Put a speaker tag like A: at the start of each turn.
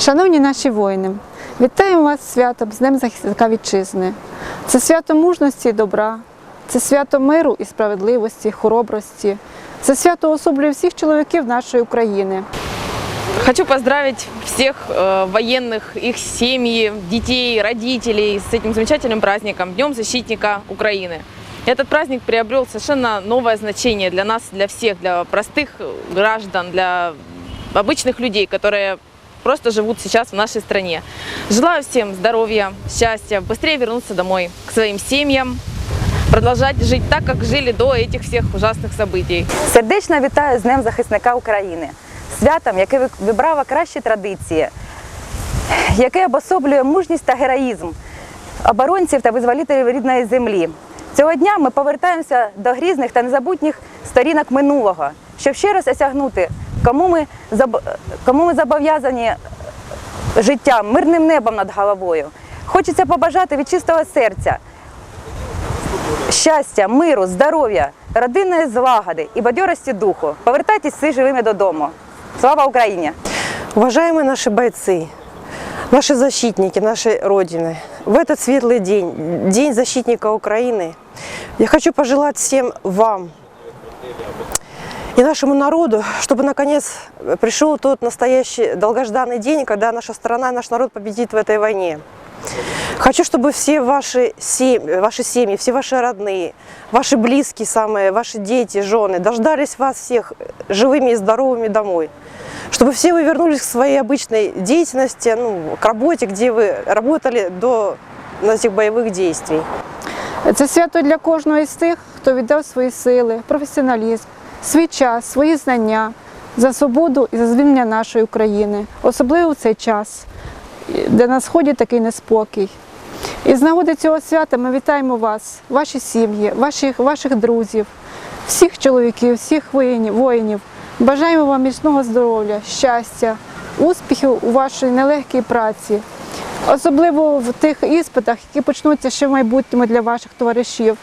A: Шановні наші воїни, вітаємо вас з святом з Днем захисника вітчизни. Це свято мужності і добра, це свято миру і справедливості, хоробрості. Це свято особлює всіх чоловіків нашої України.
B: Хочу поздравить всех э, военных, их семьи, детей, родителей с этим замечательным праздником, Днем защитника Украины. Этот праздник приобрел совершенно новое значение для нас, для всех, для простых граждан, для обычных людей, которые просто живут сейчас в нашей стране. Желаю всем здоровья, счастья, быстрее вернуться домой к своим семьям, продолжать жить так, как жили до этих всех ужасных событий.
C: Сердечно вітаю з Днем захисника України, святом, яке ви- вибрало кращі традиції, яке обособлює мужність та героїзм оборонців та визволителів рідної землі. Цього дня ми повертаємося до грізних та незабутніх сторінок минулого, щоб ще раз осягнути, кому ми, заб- кому ми зобов'язані життям, мирним небом над головою. Хочеться побажати від чистого серця щастя, миру, здоров'я, родинної злагоди і бадьорості духу. Повертайтесь всі живими додому. Слава Україні!
D: Уважаемые наши бойцы, наши защитники нашей Родины, в этот светлый день, День защитника Украины, я хочу пожелать всем вам и нашему народу, чтобы наконец пришел тот настоящий долгожданный день, когда наша страна и наш народ победит в этой войне. Хочу, чтобы все ваши семьи, ваши семьи, все ваши родные, ваши близкие самые, ваши дети, жены дождались вас всех живыми и здоровыми домой. Чтобы все вы вернулись к своей обычной деятельности, ну, к работе, где вы работали до этих боевых действий.
A: Це свято для кожного із тих, хто віддав свої сили, професіоналізм, Свій час, свої знання за свободу і за звільнення нашої України, особливо в цей час, де на сході такий неспокій. І з нагоди цього свята ми вітаємо вас, ваші сім'ї, ваших, ваших друзів, всіх чоловіків, всіх воїнів. Бажаємо вам міцного здоров'я, щастя, успіхів у вашій нелегкій праці, особливо в тих іспитах, які почнуться ще в майбутньому для ваших товаришів.